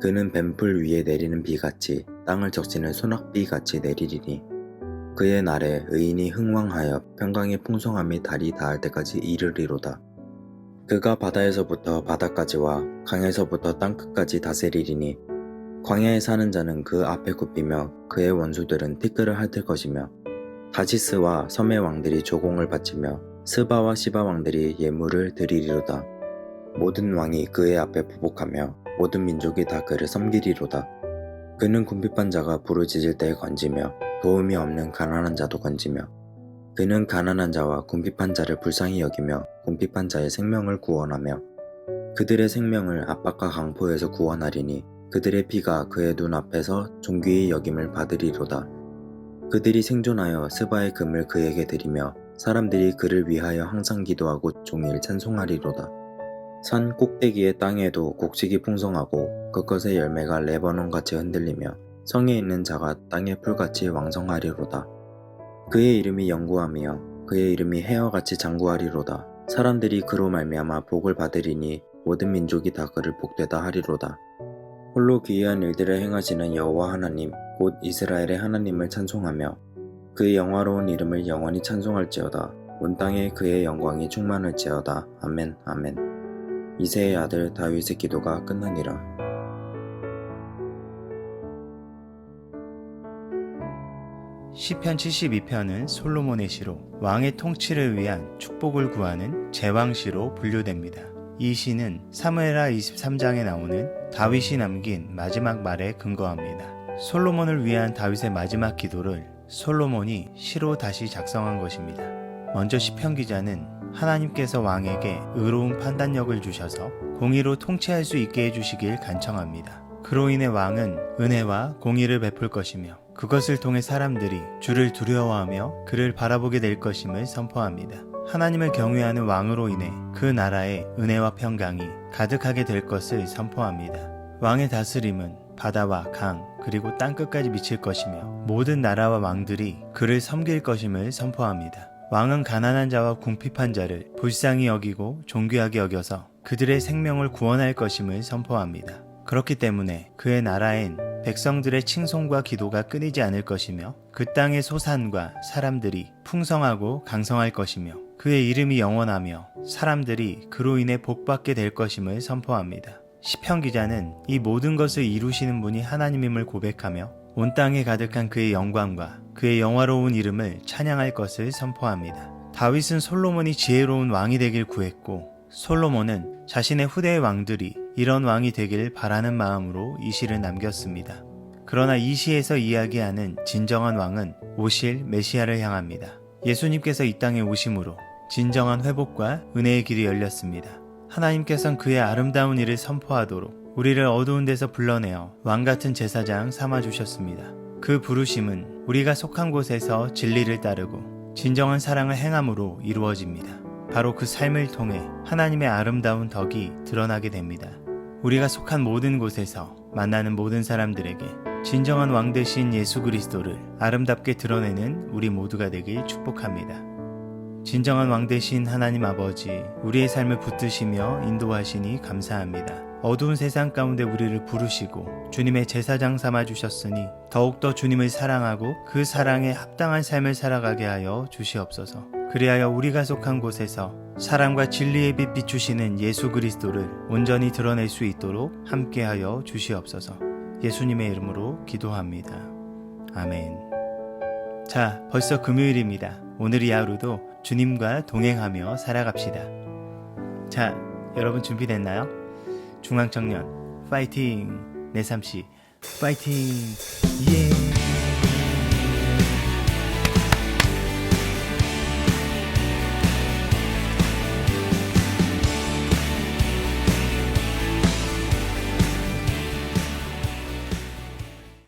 그는 뱀풀 위에 내리는 비같이 땅을 적시는 소낙비같이 내리리니 그의 날에 의인이 흥왕하여 평강의 풍성함이 달이 닿을 때까지 이르리로다. 그가 바다에서부터 바다까지와 강에서부터 땅끝까지 다스리리니 광야에 사는 자는 그 앞에 굽히며 그의 원수들은 티끌을 핥을 것이며 다시스와 섬의 왕들이 조공을 바치며 스바와 시바 왕들이 예물을 드리리로다. 모든 왕이 그의 앞에 보복하며 모든 민족이 다 그를 섬기리로다. 그는 궁핍한 자가 부르짖을 때 건지며 도움이 없는 가난한 자도 건지며 그는 가난한 자와 궁핍한 자를 불쌍히 여기며 궁핍한 자의 생명을 구원하며 그들의 생명을 압박과 강포에서 구원하리니 그들의 피가 그의 눈앞에서 존귀의 여김을 받으리로다. 그들이 생존하여 스바의 금을 그에게 드리며 사람들이 그를 위하여 항상 기도하고 종일 찬송하리로다. 산 꼭대기의 땅에도 곡식이 풍성하고 그것의 열매가 레바논같이 흔들리며 성에 있는 자가 땅의 풀같이 왕성하리로다. 그의 이름이 영구하며 그의 이름이 해어같이 장구하리로다. 사람들이 그로 말미암아 복을 받으리니 모든 민족이 다 그를 복되다 하리로다. 홀로 기이한 일들을 행하시는 여호와 하나님 곧 이스라엘의 하나님을 찬송하며 그의 영화로운 이름을 영원히 찬송할지어다. 온 땅에 그의 영광이 충만할지어다. 아멘 아멘. 이세의 아들 다윗의 기도가 끝나니라. 시편 72편은 솔로몬의 시로 왕의 통치를 위한 축복을 구하는 제왕시로 분류됩니다. 이 시는 사무엘하 23장에 나오는 다윗이 남긴 마지막 말에 근거합니다. 솔로몬을 위한 다윗의 마지막 기도를 솔로몬이 시로 다시 작성한 것입니다. 먼저 시편 기자는 하나님께서 왕에게 의로운 판단력을 주셔서 공의로 통치할 수 있게 해주시길 간청합니다. 그로 인해 왕은 은혜와 공의를 베풀 것이며 그것을 통해 사람들이 주를 두려워하며 그를 바라보게 될 것임을 선포합니다. 하나님을 경외하는 왕으로 인해 그 나라에 은혜와 평강이 가득하게 될 것을 선포합니다. 왕의 다스림은 바다와 강 그리고 땅 끝까지 미칠 것이며 모든 나라와 왕들이 그를 섬길 것임을 선포합니다. 왕은 가난한 자와 궁핍한 자를 불쌍히 여기고 존귀하게 여겨서 그들의 생명을 구원할 것임을 선포합니다. 그렇기 때문에 그의 나라엔 백성들의 칭송과 기도가 끊이지 않을 것이며 그 땅의 소산과 사람들이 풍성하고 강성할 것이며 그의 이름이 영원하며 사람들이 그로 인해 복받게 될 것임을 선포합니다. 시편 기자는 이 모든 것을 이루시는 분이 하나님임을 고백하며 온 땅에 가득한 그의 영광과 그의 영화로운 이름을 찬양할 것을 선포합니다. 다윗은 솔로몬이 지혜로운 왕이 되길 구했고 솔로몬은 자신의 후대의 왕들이 이런 왕이 되길 바라는 마음으로 이 시를 남겼습니다. 그러나 이 시에서 이야기하는 진정한 왕은 오실 메시아를 향합니다. 예수님께서 이 땅에 오심으로 진정한 회복과 은혜의 길이 열렸습니다. 하나님께서는 그의 아름다운 일을 선포하도록 우리를 어두운 데서 불러내어 왕 같은 제사장 삼아 주셨습니다. 그 부르심은 우리가 속한 곳에서 진리를 따르고 진정한 사랑을 행함으로 이루어집니다. 바로 그 삶을 통해 하나님의 아름다운 덕이 드러나게 됩니다. 우리가 속한 모든 곳에서 만나는 모든 사람들에게 진정한 왕 되신 예수 그리스도를 아름답게 드러내는 우리 모두가 되길 축복합니다. 진정한 왕 되신 하나님 아버지, 우리의 삶을 붙드시며 인도하시니 감사합니다. 어두운 세상 가운데 우리를 부르시고 주님의 제사장 삼아 주셨으니 더욱더 주님을 사랑하고 그 사랑에 합당한 삶을 살아가게 하여 주시옵소서. 그리하여 우리가 속한 곳에서 사랑과 진리의 빛 비추시는 예수 그리스도를 온전히 드러낼 수 있도록 함께하여 주시옵소서. 예수님의 이름으로 기도합니다. 아멘. 자, 벌써 금요일입니다. 오늘 이 하루도 주님과 동행하며 살아갑시다. 자, 여러분 준비됐나요? 중앙청년 파이팅! 내삼시 파이팅! 예!